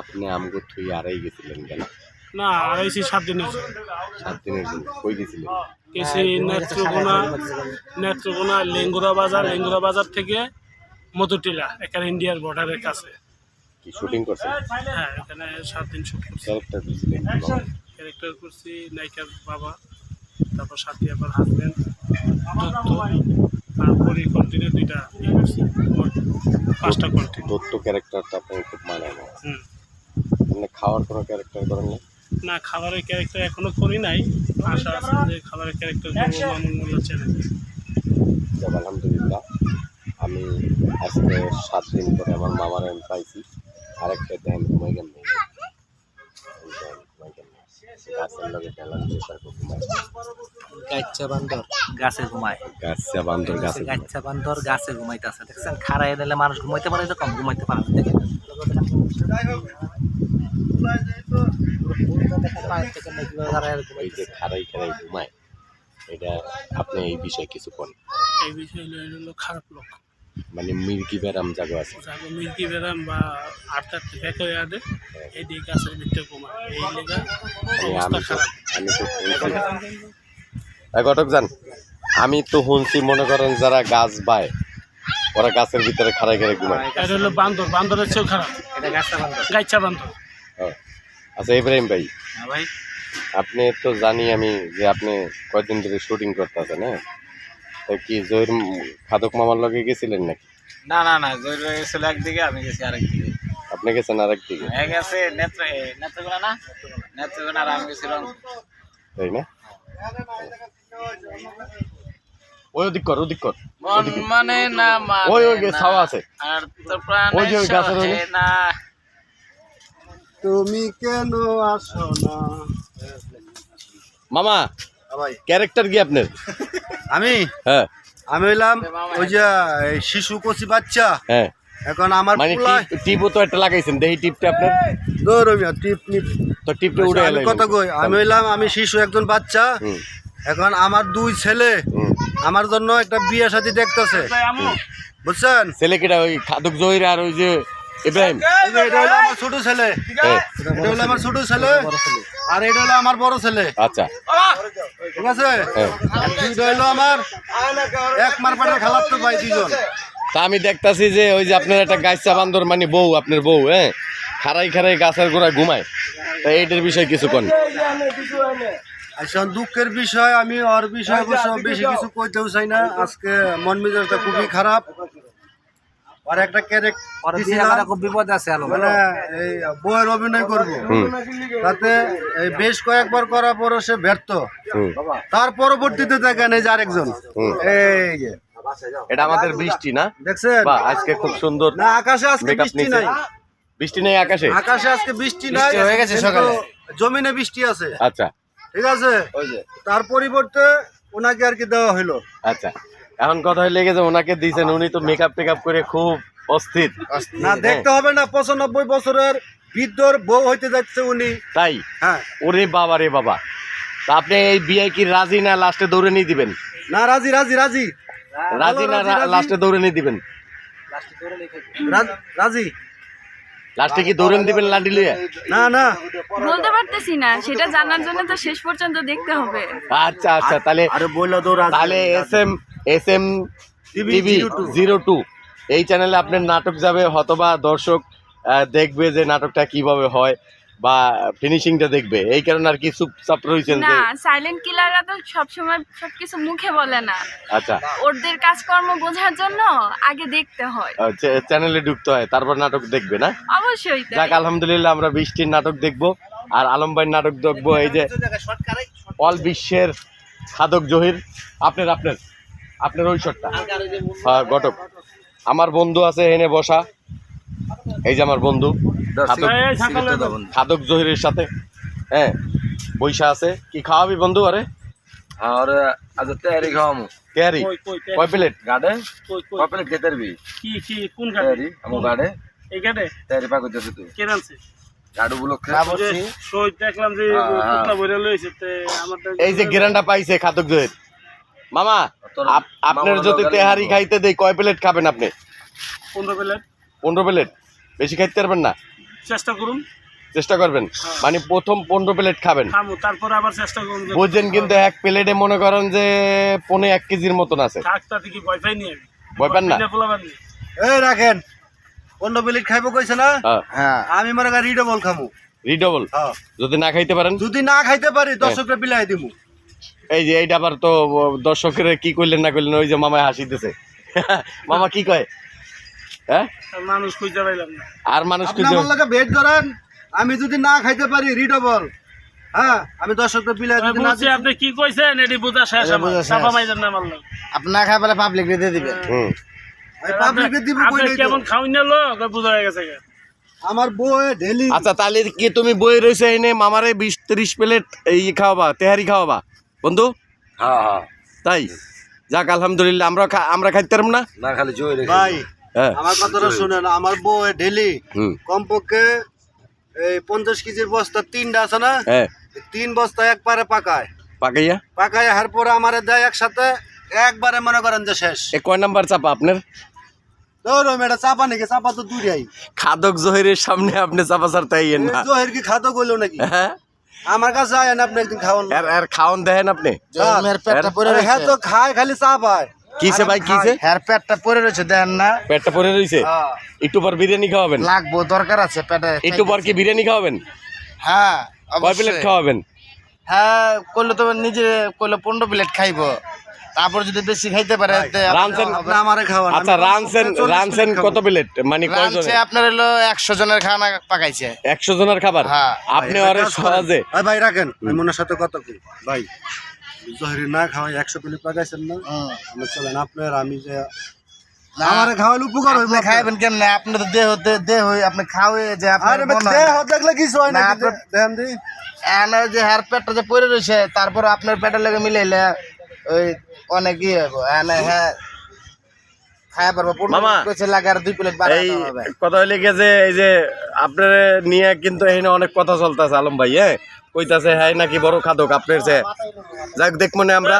আপনি আমগো থুই আড়াই গেছিলেন কেন? না আড়াইশি সাত দিনের জন্য। সাত দিনের জন্য। কই গেছিলেন? গেছি নেত্রকোনা নেত্রকোনা লেঙ্গুরা বাজার। লেঙ্গুরা বাজার থেকে মধুটিলা এখানে ইন্ডিয়ার বর্ডারের কাছে। কি শুটিং করছেন? হ্যাঁ এখানে সাত দিন শুট করছি। ক্যারেক্টার দিয়েছিলেন ক্যারেক্টার করছি নায়িকার বাবা। তারপর সাথী আবার হাজবেন্ড দত্ত তারপরে কন্টিনিউ দুইটা পাঁচটা কন্টিনিউ দত্ত ক্যারেক্টারটা আপনার খুব মানায় না হুম। খাওয়ার কোনো ক্যারেক্টার করেন না না খাবারের ক্যারেক্টার এখনও করি নাই। আশা আছে যে খাবারের ক্যারেক্টার করব মামুন মোল্লা চ্যানেল আলহামদুলিল্লাহ। আমি আজকে সাত দিন পরে আমার মামার আমি পাইছি। আরেকটা দেন ঘুমাই গেল। গাছের লগে গেলাম যে তারপর ঘুমাই গাচ্চা বান্দর। গাছে ঘুমায়। গাছে বান্দর গাছে গাচ্চা বান্দর গাছে ঘুমাইতেছে। দেখছেন খাড়াই দিলে মানুষ ঘুমাইতে পারে কম ঘুমাইতে পারে না। দেখেন। এই যে খারাই খারাই ঘুমায় এটা আপনি এই বিষয়ে কিছু কোন এই বিষয় হলো খারাপ লোক মানে মির্কি ব্যারাম জাগো আছে। যাকে মিল্কি বেরাম বা আটটার থেকে করে আদে এই দিকে গাছের ভিতরে কমায় এই লেগা অবস্থা আমি তো খারাপ। আমি তো শুনছি। এই ঘটক যান আমি তো শুনছি মনে করেন যারা গাছ বায় ওরা গাছের ভিতরে খাড়াই খাড়াই ঘুমায়। এটা হলো বান্দর। বান্দরের চেয়েও খারাপ। এটা গাছটা বান্দর। গাইছা বান্দর। হ্যাঁ। আচ্ছা ইব্রাহিম ভাই। হ্যাঁ ভাই। আপনি তো জানি আমি যে আপনি কয়দিন ধরে শুটিং করতেছেন হ্যাঁ? তো কি জহির খাদক মামার লগে গেছিলেন নাকি? না না না জৈর গেছিল একদিকে আমি গেছি আরেকদিকে। আপনি গেছেন আরেক দিকে এক নেত্র নেত্রকোনা না? নেত্রকোনা আর আমি গেছিলাম। তাই না? ওই ওদিক কর ওদিক কর। মন মানে না মানে ওই ওই ছাওয়া আছে। আর তো প্রাণে ওই ওই গাছের না। তুমি কেন আসো না? মামা ক্যারেক্টার কি আপনার? আমি? হ্যাঁ। আমি হইলাম ওই যে শিশু কচি বাচ্চা। হ্যাঁ। এখন আমার মানে টিপ- টিপও তো একটা লাগাইছেন দেখি টিপটা আপনার? দৌড়মিয়া টিপ নিপ তো টিপটা উড়ে আমি কথা কই আমি হইলাম আমি শিশু একজন বাচ্চা। এখন আমার দুই ছেলে। আমার জন্য একটা বিয়ে সাথী দেখতেছে। বুঝছেন? ছেলে কিটা ওই খাদক জহির আর ওই যে ইব্রাহিম? এটা হলো আমার ছোট ছেলে। এটা হলো আমার ছোট ছেলে। আর এটা হলো আমার বড় ছেলে। আচ্ছা। ঠিক আছে? হ্যাঁ। দুইটা হলো আমার এক মারপাটে খেলার তো ভাই দুজন তা আমি দেখতাছি যে ওই যে আপনার একটা গাছচা বান্দর মানে বউ আপনার বউ হ্যাঁ? খারাই খারাই গাছের গোড়ায় ঘুমায়। তা এইটার বিষয়ে কিছু কোন। দুঃখের বিষয় আমি ওর বিষয় অবশ্য বেশি কিছু কইতেও চাই না। আজকে মন মেজাজটা খুবই খারাপ। আর একটা ওর বিয়ে করা ক্যারেক্টার খুব বিপদ আছে মানে এই বইয়ের অভিনয় করব। তাতে এই বেশ কয়েকবার করার পরও সে ব্যর্থ। তার পরবর্তীতে দেখেন এই যে আরেকজন। এই যে। এটা আমাদের বৃষ্টি না? দেখছেন? আজকে খুব সুন্দর না আকাশে আজকে বৃষ্টি নাই। বৃষ্টি নেই আকাশে? আকাশে আজকে বৃষ্টি নাই বৃষ্টি হয়ে গেছে সকালে। জমিনে বৃষ্টি আছে। আচ্ছা। ঠিক আছে? তার পরিবর্তে ওনাকে আর কি দেওয়া হলো আচ্ছা। এখন কথা হয়ে লেগেছে ওনাকে দিয়েছেন উনি তো মেকআপ টেকআপ করে খুব অস্থির। না দেখতে হবে না পঁচানব্বই বছরের বৃদ্ধর বউ হইতে যাচ্ছে উনি। তাই? হ্যাঁ। ওরে বাবা রে বাবা। তা আপনি এই বিয়ে কি রাজি না লাস্টে দৌড়ে নিয়ে দিবেন? না রাজি রাজি রাজি। রাজি না। লাস্টে দৌড়ে নিয়ে দিবেন? রাজি লাস্টে কি দৌড়ে দিবেন লাডি লিয়ে না না। বলতে পারতেছি না সেটা জানার জন্য তো শেষ পর্যন্ত দেখতে হবে। আচ্ছা আচ্ছা তাহলে আরে বলল তো তাহলে S M S M TV TV zero two. এই চ্যানেলে আপনার নাটক যাবে হতবা দর্শক দেখবে যে নাটকটা কীভাবে হয় বা ফিনিশিংটা দেখবে। এই কারণে আর কি চুপচাপ রয়েছেন না সাইলেন্ট কিলাররা তো সবসময় সবকিছু মুখে বলে না। আচ্ছা। ওদের কাজকর্ম বোঝার জন্য আগে দেখতে হয়। চ্যানেলে ঢুকতে হয় তারপর নাটক দেখবে না? অবশ্যই তাই। যাক আলহামদুলিল্লাহ আমরা বৃষ্টির নাটক দেখব আর আলম ভাইয়ের নাটক দেখব এই যে অল বিশ্বের খাদক জহির। আপনার আপনার। আপনার ওই শটটা হ্যাঁ ঘটক আমার বন্ধু আছে এনে বসা। এই যে আমার বন্ধু। খাদক জহিরের সাথে। হ্যাঁ বৈশা আছে। কি খাওয়াবি বন্ধু আরে? আর আজ খাওয়ামু। কয় প্লেট? গাড়ে? কি কি কোন গাড়ি? আমার গাড়ে। এই গাড়ি? পাক তুই কে যে হ্যাঁ, হ্যাঁ। এই যে গেরানটা পাইছে খাদক জহির। মামা আপনার যদি তেহারি খাইতে দেই কয় প্লেট খাবেন আপনি? পনেরো প্লেট। পনেরো প্লেট? বেশি খাইতে পারবেন না? চেষ্টা করুন। চেষ্টা করবেন? মানে প্রথম পনেরো প্লেট খাবেন। তারপরে আবার চেষ্টা করুন বুঝছেন কিন্তু এক প্লেটে মনে করেন যে পনে এক কেজির মতন আছে। ভয় পান না? এই রাখেন পনেরো প্লেট খাইবো কইছে না? হ্যাঁ। আমি মনে করি রিডবল খামু। রিডবল? হ্যাঁ। যদি না খাইতে পারেন? যদি না খাইতে পারি দর্শকরা বিলাই দিমু। এই যে এইটা আবার তো দর্শকের কি করলেন না করলেন ওই যে মামায় হাসিতেছে। মামা কি কয়? হ্যাঁ? আর মানুষ খুঁজতে পাইলাম আর মানুষ খুঁজে আমার করেন আমি যদি না খাইতে পারি রিডবল হ্যাঁ? আমি দর্শকদের বিলাই যদি না আপনি কি কইছেন? এটি বুঝা শেষ আমার। চাপা মাইজার না মারলাম আপনি না খাই পেলে পাবলিক দিয়ে দিবেন। হুম। পাবলিকে দিব আপনি কেমন খাওয়াই নিলো বুঝা হয়ে গেছে আমার বউ ডেলি আচ্ছা তাহলে কি তুমি বই রয়েছে এনে মামারে বিশ তিরিশ প্লেট এই খাওয়াবা তেহারি খাওয়াবা? বন্ধু? হ্যাঁ হ্যাঁ। তাই? যাক আলহামদুলিল্লাহ আমরা আমরা খাইতে পারব না? না খালি জয় ভাই হ্যাঁ। আমার কথাটা শুনেন আমার বউ ডেলি কমপক্ষে এই পঞ্চাশ কেজির বস্তা তিনটা আছে না? হ্যাঁ। তিন বস্তা একবারে পাকায়। পাকাইয়া? পাকায় হার পরে আমারে দেয় একসাথে একবারে মনে করেন যে শেষ। এ কয় নাম্বার চাপা আপনার? চাপা নাকি? চাপা তো দূরেই। খাদক জহিরের সামনে আপনি চাপা ছাড়তে আইয়েন না। জহের কি খাতো কইলো নাকি? হ্যাঁ। আমার কাছে আয়েন আপনি একদিন খাওন আর আর খাওন দেন আপনি। আমার পেটটা পড়ে রয়েছে। হ্যাঁ তো খায় খালি চা পায়। কিসে ভাই কিসে হ্যাঁ পেটটা পড়ে রয়েছে দেন না। পেটটা পড়ে রয়েছে? হ্যাঁ। একটু পর বিরিয়ানি খাওয়াবেন। লাগবো দরকার আছে পেটে। একটু পর কি বিরিয়ানি খাওয়াবেন? হ্যাঁ কয় প্লেট খাওয়াবেন? হ্যাঁ কইলে তো নিজে কইলে পনেরো প্লেট খাইবো। তারপর যদি বেশি খাইতে পারে তে আপনার রানছেন আপনি আমারে খাওয়ান। আচ্ছা রানছেন প্লেট কত প্লেট মানে কয়জন আপনার হলো একশো জনের খানা পাকাইছে। একশো জনের খাবার? হ্যাঁ। আপনি করেন। সহজে ভাই, রাখেন। মনের সাথে কথা কই। ভাই জহির না খাওয়াই একশো প্লেট পাকাইছেন না? হুম। চলেন আপনার আমি যে আমারে উপকার হইব খাইবেন কেমনে? আপনি তো দেহ দেহ আপনি খাওয়ে যে আরে দেহ দেখলে কিছু হয় না দেন দি। যে হ্যার পেটটা যে পরে রয়েছে তারপর আপনার পেটের লেগে মিলাইলে ওই অনেক ইয়ে হ্যাঁ পারব মামা, লাগে আর দুই প্লেট এই কথা হইলে গেছে এই যে আপনার নিয়ে কিন্তু অনেক কথা চলতেছে আলম ভাই হ্যাঁ? কইতাছে হ্যাঁ নাকি বড় খাদক আপনার সে যাক দেখ মনে আমরা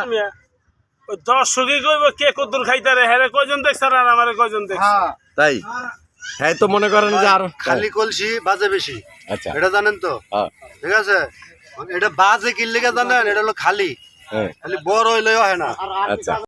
কইব কে কদ্দুর খাইতারে হ্যাঁ কয়জন দেখছে আর আমারে কয়জন দেখছে? হ্যাঁ। তাই? হ্যাঁ তো মনে করেন যে আর খালি কলসি বাজে বেশি। আচ্ছা। এটা জানেন তো? হ্যাঁ। ঠিক আছে? এটা বাজে কি লেগে জানেন এটা হলো খালি। হ্যাঁ খালি বড় হইলেও হয় না। আচ্ছা।